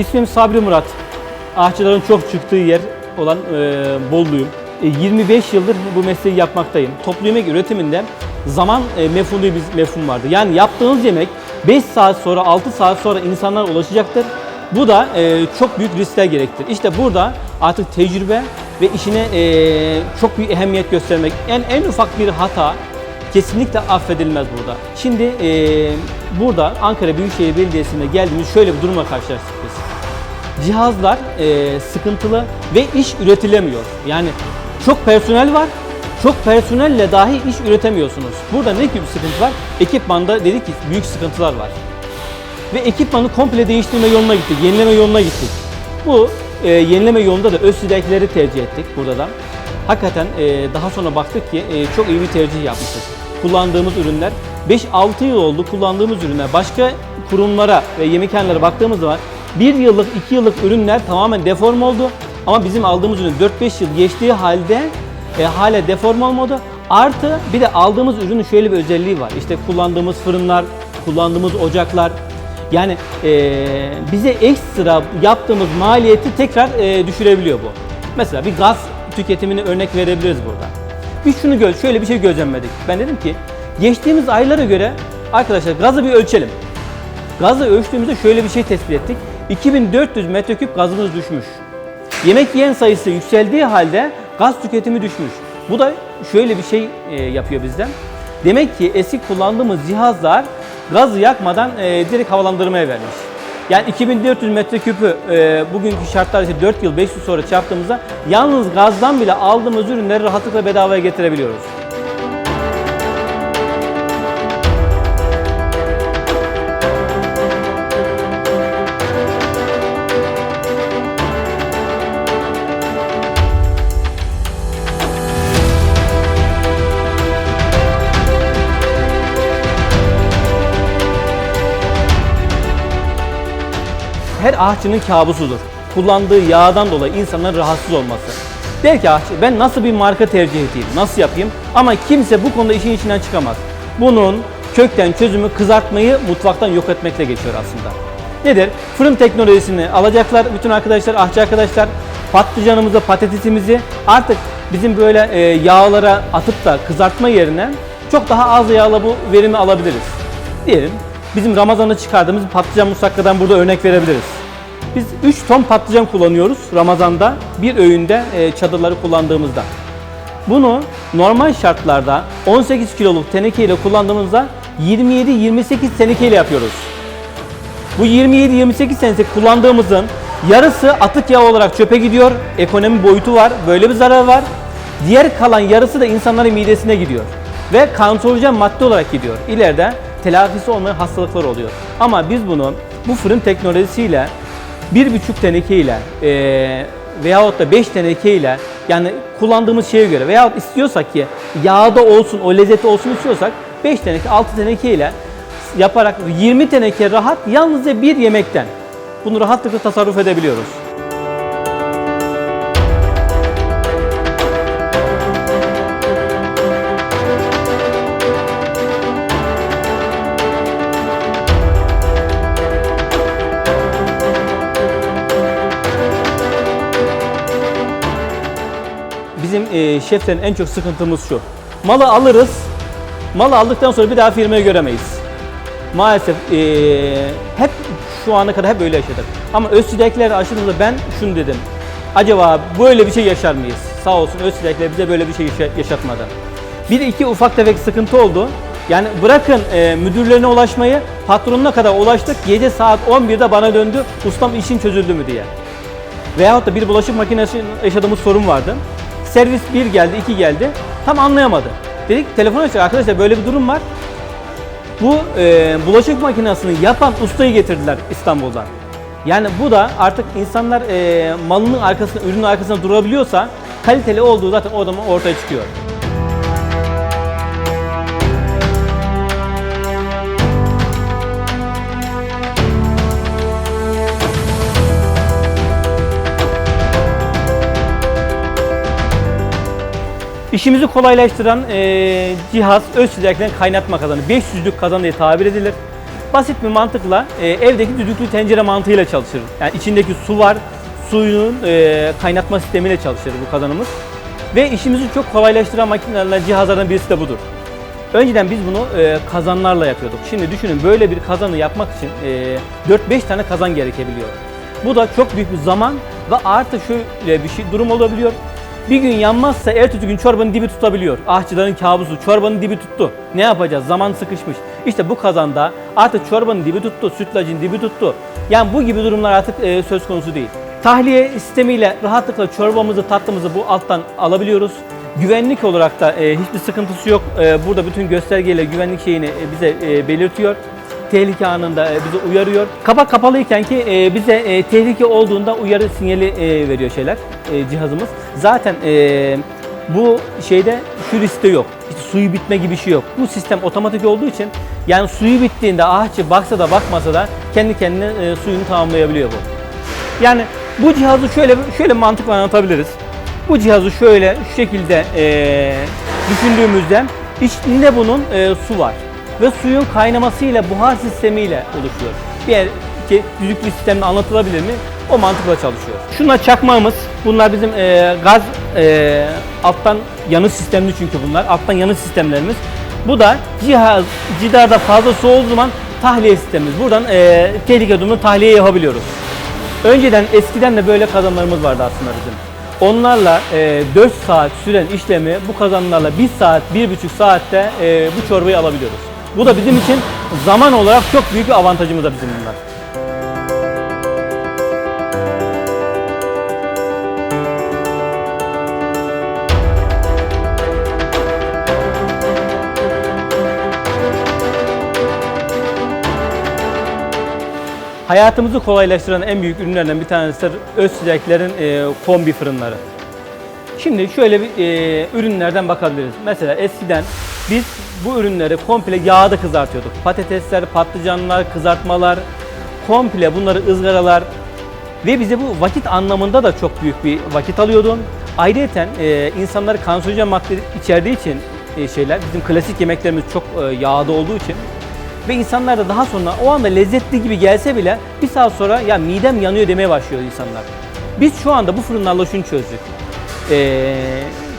İsmim Sabri Murat. Ahçıların çok çıktığı yer olan e, Bolluyum. E, 25 yıldır bu mesleği yapmaktayım. Toplu yemek üretiminde zaman e, mefhumlu bir mefhum vardı. Yani yaptığınız yemek 5 saat sonra 6 saat sonra insanlara ulaşacaktır. Bu da e, çok büyük riskler gerektirir. İşte burada artık tecrübe ve işine e, çok büyük ehemmiyet göstermek. En en ufak bir hata kesinlikle affedilmez burada. Şimdi e, burada Ankara Büyükşehir Belediyesi'ne geldiğimiz şöyle bir durumla karşılaştık. Cihazlar e, sıkıntılı ve iş üretilemiyor. Yani çok personel var, çok personelle dahi iş üretemiyorsunuz. Burada ne gibi sıkıntı var? Ekipmanda dedik ki büyük sıkıntılar var. Ve ekipmanı komple değiştirme yoluna gittik, yenileme yoluna gittik. Bu e, yenileme yolunda da öz silahları tercih ettik burada da. Hakikaten e, daha sonra baktık ki e, çok iyi bir tercih yapmışız. Kullandığımız ürünler 5-6 yıl oldu kullandığımız ürünler. Başka kurumlara ve yemekhanelere baktığımız zaman 1 yıllık, 2 yıllık ürünler tamamen deform oldu. Ama bizim aldığımız ürün 4-5 yıl geçtiği halde e, hala deform olmadı. Artı bir de aldığımız ürünün şöyle bir özelliği var. İşte kullandığımız fırınlar, kullandığımız ocaklar, yani eee, bize ekstra yaptığımız maliyeti tekrar eee, düşürebiliyor bu. Mesela bir gaz tüketimini örnek verebiliriz burada. Biz şunu gö şöyle bir şey gözlemledik. Ben dedim ki geçtiğimiz aylara göre arkadaşlar gazı bir ölçelim. Gazı ölçtüğümüzde şöyle bir şey tespit ettik. 2400 metreküp gazımız düşmüş. Yemek yiyen sayısı yükseldiği halde gaz tüketimi düşmüş. Bu da şöyle bir şey e, yapıyor bizden. Demek ki eski kullandığımız cihazlar gazı yakmadan e, direkt havalandırmaya vermiş. Yani 2400 metreküpü e, bugünkü şartlar işte 4 yıl 5 yıl sonra çarptığımızda yalnız gazdan bile aldığımız ürünleri rahatlıkla bedavaya getirebiliyoruz. Her ahçının kabusudur. Kullandığı yağdan dolayı insanların rahatsız olması. Der ki ahçı ben nasıl bir marka tercih edeyim, nasıl yapayım ama kimse bu konuda işin içinden çıkamaz. Bunun kökten çözümü kızartmayı mutfaktan yok etmekle geçiyor aslında. Nedir? Fırın teknolojisini alacaklar bütün arkadaşlar, ahçı arkadaşlar patlıcanımızı, patatesimizi artık bizim böyle e, yağlara atıp da kızartma yerine çok daha az yağla bu verimi alabiliriz. Diyelim bizim Ramazan'da çıkardığımız patlıcan musakkadan burada örnek verebiliriz. Biz 3 ton patlıcan kullanıyoruz Ramazan'da bir öğünde e, çadırları kullandığımızda. Bunu normal şartlarda 18 kiloluk teneke ile kullandığımızda 27-28 teneke ile yapıyoruz. Bu 27-28 senesi kullandığımızın yarısı atık yağ olarak çöpe gidiyor. Ekonomi boyutu var. Böyle bir zarar var. Diğer kalan yarısı da insanların midesine gidiyor. Ve kanserojen madde olarak gidiyor. İleride telafisi olmayan hastalıklar oluyor. Ama biz bunu bu fırın teknolojisiyle bir buçuk teneke ile e, veyahut da 5 teneke ile yani kullandığımız şeye göre veyahut istiyorsak ki yağda olsun o lezzeti olsun istiyorsak 5 teneke 6 teneke ile yaparak 20 teneke rahat yalnızca bir yemekten bunu rahatlıkla tasarruf edebiliyoruz. E, şeflerin en çok sıkıntımız şu. Malı alırız, malı aldıktan sonra bir daha firmayı göremeyiz. Maalesef e, hep şu ana kadar hep öyle yaşadık. Ama Özsidekler aşıldığında ben şunu dedim. Acaba böyle bir şey yaşar mıyız? Sağ olsun Özsidekler bize böyle bir şey yaşa- yaşatmadı. Bir iki ufak tefek sıkıntı oldu. Yani bırakın e, müdürlerine ulaşmayı, patronuna kadar ulaştık. Gece saat 11'de bana döndü. Ustam işin çözüldü mü diye. Veyahut da bir bulaşık makinesi yaşadığımız sorun vardı. Servis 1 geldi, 2 geldi. Tam anlayamadı. Dedik telefon açtık arkadaşlar böyle bir durum var. Bu e, bulaşık makinesini yapan ustayı getirdiler İstanbul'dan. Yani bu da artık insanlar e, malının arkasında, ürünün arkasında durabiliyorsa kaliteli olduğu zaten o zaman ortaya çıkıyor. İşimizi kolaylaştıran e, cihaz öz sıcaklıktan kaynatma kazanı. 500'lük kazan diye tabir edilir. Basit bir mantıkla e, evdeki düdüklü tencere mantığıyla çalışır. Yani içindeki su var, suyun e, kaynatma sistemiyle çalışır bu kazanımız. Ve işimizi çok kolaylaştıran makinelerden, cihazlardan birisi de budur. Önceden biz bunu e, kazanlarla yapıyorduk. Şimdi düşünün böyle bir kazanı yapmak için e, 4-5 tane kazan gerekebiliyor. Bu da çok büyük bir zaman ve artı şöyle bir şey durum olabiliyor. Bir gün yanmazsa ertesi gün çorbanın dibi tutabiliyor. Ahçıların kabusu çorbanın dibi tuttu. Ne yapacağız? Zaman sıkışmış. İşte bu kazanda artık çorbanın dibi tuttu, sütlacın dibi tuttu. Yani bu gibi durumlar artık e, söz konusu değil. Tahliye sistemiyle rahatlıkla çorbamızı, tatlımızı bu alttan alabiliyoruz. Güvenlik olarak da e, hiçbir sıkıntısı yok. E, burada bütün göstergeyle güvenlik şeyini e, bize e, belirtiyor tehlike anında e, bizi uyarıyor. Kapak kapalıyken ki e, bize e, tehlike olduğunda uyarı sinyali veriyor şeyler cihazımız. Zaten bu şeyde şu riskte yok. İşte suyu bitme gibi bir şey yok. Bu sistem otomatik olduğu için yani suyu bittiğinde ahçı baksa da bakmasa da kendi kendine suyunu tamamlayabiliyor bu. Yani bu cihazı şöyle şöyle mantıkla anlatabiliriz. Bu cihazı şöyle şu şekilde e, düşündüğümüzde içinde bunun su var ve suyun kaynamasıyla buhar sistemiyle oluşuyor. Bir ki düdüklü sistemle anlatılabilir mi? O mantıkla çalışıyor. Şunlar çakmağımız. Bunlar bizim e, gaz e, alttan yanıt sistemli çünkü bunlar. Alttan yanıt sistemlerimiz. Bu da cihaz cidarda fazla su olduğu zaman tahliye sistemimiz. Buradan e, tehlike durumunda tahliye yapabiliyoruz. Önceden eskiden de böyle kazanlarımız vardı aslında bizim. Onlarla e, 4 saat süren işlemi bu kazanlarla 1 saat, 1,5 saatte e, bu çorbayı alabiliyoruz. Bu da bizim için zaman olarak çok büyük bir avantajımız da bizim bunlar. Hayatımızı kolaylaştıran en büyük ürünlerden bir tanesi öz sıcakların e, kombi fırınları. Şimdi şöyle bir e, ürünlerden bakabiliriz. Mesela eskiden biz bu ürünleri komple yağda kızartıyorduk. Patatesler, patlıcanlar, kızartmalar, komple bunları ızgaralar ve bize bu vakit anlamında da çok büyük bir vakit alıyordu. Ayrıca e, insanları kanserojen madde içerdiği için e, şeyler, bizim klasik yemeklerimiz çok e, yağda olduğu için ve insanlar da daha sonra o anda lezzetli gibi gelse bile bir saat sonra ya midem yanıyor demeye başlıyor insanlar. Biz şu anda bu fırınlarla şunu çözdük. Ee,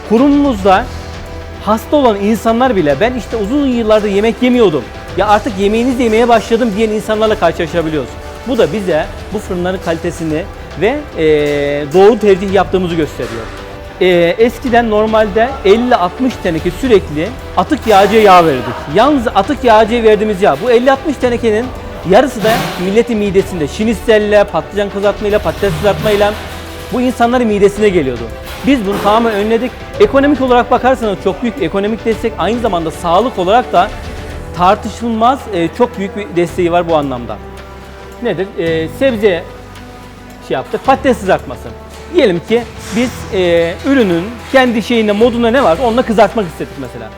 kurumumuzda hasta olan insanlar bile ben işte uzun yıllardır yemek yemiyordum. Ya artık yemeğinizi yemeye başladım diyen insanlarla karşılaşabiliyoruz. Bu da bize bu fırınların kalitesini ve e, doğru tercih yaptığımızı gösteriyor. E, eskiden normalde 50-60 teneke sürekli atık yağcıya yağ verirdik. Yalnız atık yağcıya verdiğimiz yağ bu 50-60 tenekenin yarısı da milletin midesinde. Şinitselle, patlıcan kızartmayla, patates kızartmayla bu insanların midesine geliyordu. Biz bunu tamamen önledik. Ekonomik olarak bakarsanız çok büyük ekonomik destek aynı zamanda sağlık olarak da tartışılmaz e, çok büyük bir desteği var bu anlamda. Nedir? E, sebze şey yaptık. Patates kızartması. Diyelim ki biz e, ürünün kendi şeyinde modunda ne var onunla kızartmak istedik mesela.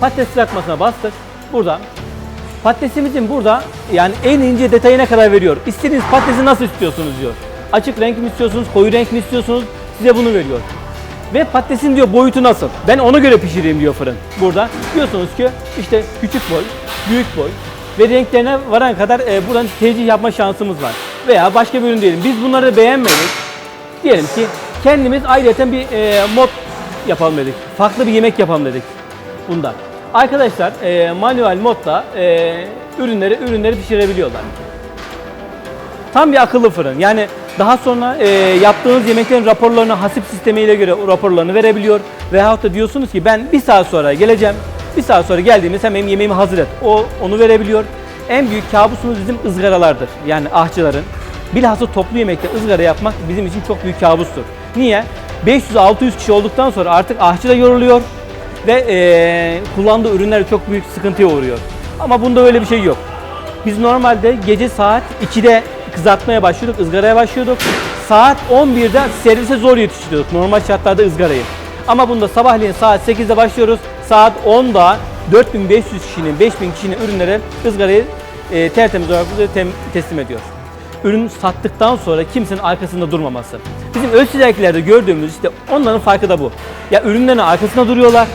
Patates kızartmasına bastık. Burada patatesimizin burada yani en ince detayına kadar veriyor. İstediğiniz patatesi nasıl istiyorsunuz diyor. Açık renk mi istiyorsunuz, koyu renk mi istiyorsunuz size bunu veriyor. Ve patatesin diyor boyutu nasıl? Ben ona göre pişireyim diyor fırın. Burada diyorsunuz ki işte küçük boy, büyük boy ve renklerine varan kadar e, buradan tercih yapma şansımız var. Veya başka bir ürün diyelim. Biz bunları beğenmedik. Diyelim ki kendimiz ayrıca bir e, mod yapalım dedik. Farklı bir yemek yapalım dedik bunda. Arkadaşlar e, manuel modda e, ürünleri ürünleri pişirebiliyorlar. Tam bir akıllı fırın. Yani daha sonra e, yaptığınız yemeklerin raporlarını hasip sistemiyle göre raporlarını verebiliyor. Veyahut da diyorsunuz ki ben bir saat sonra geleceğim. Bir saat sonra geldiğimde sen yemeğimi hazır et. O onu verebiliyor. En büyük kabusumuz bizim ızgaralardır. Yani ahçıların. Bilhassa toplu yemekte ızgara yapmak bizim için çok büyük kabustur. Niye? 500-600 kişi olduktan sonra artık ahçı da yoruluyor ve e, kullandığı ürünler çok büyük sıkıntıya uğruyor. Ama bunda öyle bir şey yok. Biz normalde gece saat 2'de kızartmaya başlıyorduk, ızgaraya başlıyorduk. Saat 11'de servise zor yetiştiriyorduk normal şartlarda ızgarayı. Ama bunda sabahleyin saat 8'de başlıyoruz. Saat 10'da 4500 kişinin, 5000 kişinin ürünleri ızgarayı e, tertemiz olarak tem- teslim ediyor. Ürün sattıktan sonra kimsenin arkasında durmaması. Bizim Öztürklerde gördüğümüz işte onların farkı da bu. Ya ürünlerin arkasında duruyorlar.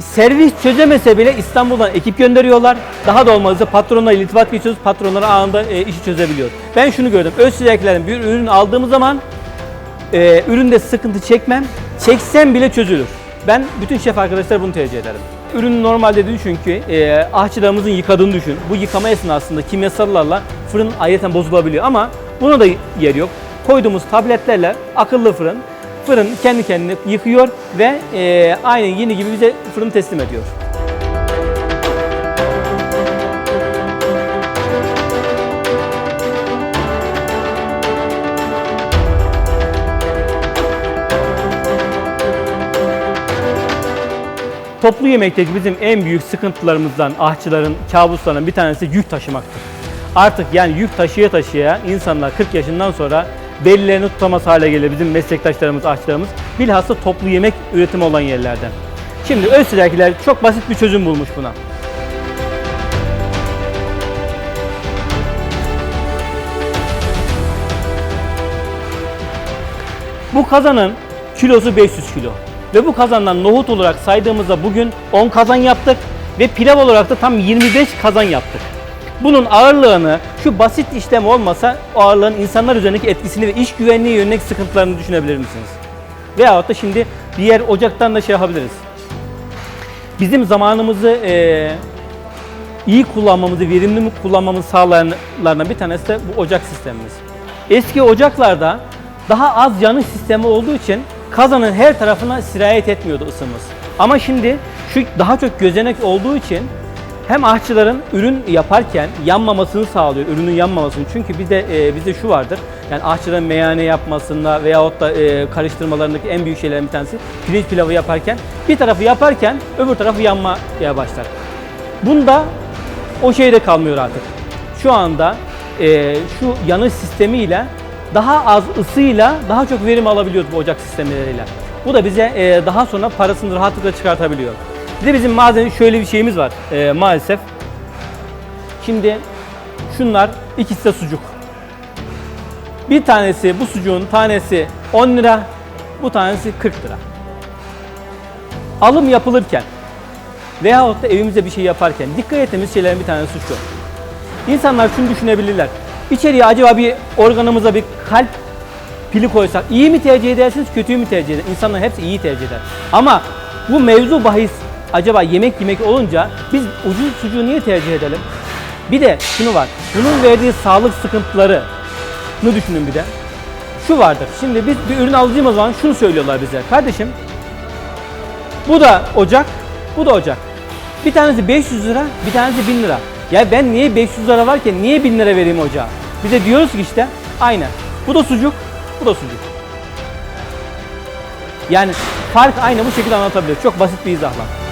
Servis çözemese bile İstanbul'dan ekip gönderiyorlar. Daha da olmazsa patronla irtibat geçiyoruz. Patronlara anında e, işi çözebiliyoruz. Ben şunu gördüm. Öztürklerin bir ürün aldığımız zaman e, üründe sıkıntı çekmem. Çeksem bile çözülür. Ben bütün şef arkadaşlar bunu tercih ederim. Ürünü normalde düşün ki e, ahçılarımızın yıkadığını düşün. Bu yıkama esnasında kimyasallarla fırın ayrıca bozulabiliyor ama buna da yer yok. Koyduğumuz tabletlerle akıllı fırın fırın kendi kendini yıkıyor ve e, aynı yeni gibi bize fırın teslim ediyor. Toplu yemekteki bizim en büyük sıkıntılarımızdan, ahçıların kabuslarından bir tanesi yük taşımaktır. Artık yani yük taşıya taşıya insanlar 40 yaşından sonra bellilerini tutamaz hale gelir bizim meslektaşlarımız, ahçılarımız. Bilhassa toplu yemek üretimi olan yerlerden. Şimdi Öztürkler çok basit bir çözüm bulmuş buna. Bu kazanın kilosu 500 kilo. Ve bu kazandan nohut olarak saydığımızda bugün 10 kazan yaptık ve pilav olarak da tam 25 kazan yaptık. Bunun ağırlığını şu basit işlem olmasa o ağırlığın insanlar üzerindeki etkisini ve iş güvenliği yönelik sıkıntılarını düşünebilir misiniz? Veyahut da şimdi diğer ocaktan da şey yapabiliriz. Bizim zamanımızı eee, iyi kullanmamızı, verimli kullanmamızı sağlayanlardan bir tanesi de bu ocak sistemimiz. Eski ocaklarda daha az yanık sistemi olduğu için kazanın her tarafına sirayet etmiyordu ısımız. Ama şimdi şu daha çok gözenek olduğu için hem ahçıların ürün yaparken yanmamasını sağlıyor, ürünün yanmamasını. Çünkü bizde e, bizde şu vardır. Yani ahçıların meyhane yapmasında veyahut da e, karıştırmalarındaki en büyük şeylerin bir tanesi pirinç pilavı yaparken bir tarafı yaparken öbür tarafı yanmaya başlar. Bunda o şeyde kalmıyor artık. Şu anda e, şu yanıç sistemiyle daha az ısıyla daha çok verim alabiliyoruz bu ocak sistemleriyle. Bu da bize e, daha sonra parasını rahatlıkla çıkartabiliyor. Bir de bizim malzeme şöyle bir şeyimiz var e, maalesef. Şimdi şunlar ikisi de sucuk. Bir tanesi bu sucuğun tanesi 10 lira, bu tanesi 40 lira. Alım yapılırken veyahut da evimizde bir şey yaparken dikkat ettiğimiz şeylerin bir tanesi şu. İnsanlar şunu düşünebilirler. İçeriye acaba bir organımıza bir kalp pili koysak iyi mi tercih edersiniz, kötüyü mü tercih eder? İnsanların hepsi iyi tercih eder. Ama bu mevzu bahis acaba yemek yemek olunca biz ucuz sucuğu niye tercih edelim? Bir de şunu var. Bunun verdiği sağlık sıkıntıları düşünün bir de. Şu vardır. Şimdi biz bir ürün alacağımız zaman şunu söylüyorlar bize. Kardeşim bu da ocak, bu da ocak. Bir tanesi 500 lira, bir tanesi 1000 lira. Ya ben niye 500 lira varken niye 1000 lira vereyim ocağa? Biz de diyoruz ki işte aynen. Bu da sucuk, bu da sucuk. Yani fark aynı bu şekilde anlatabilir. Çok basit bir izahla.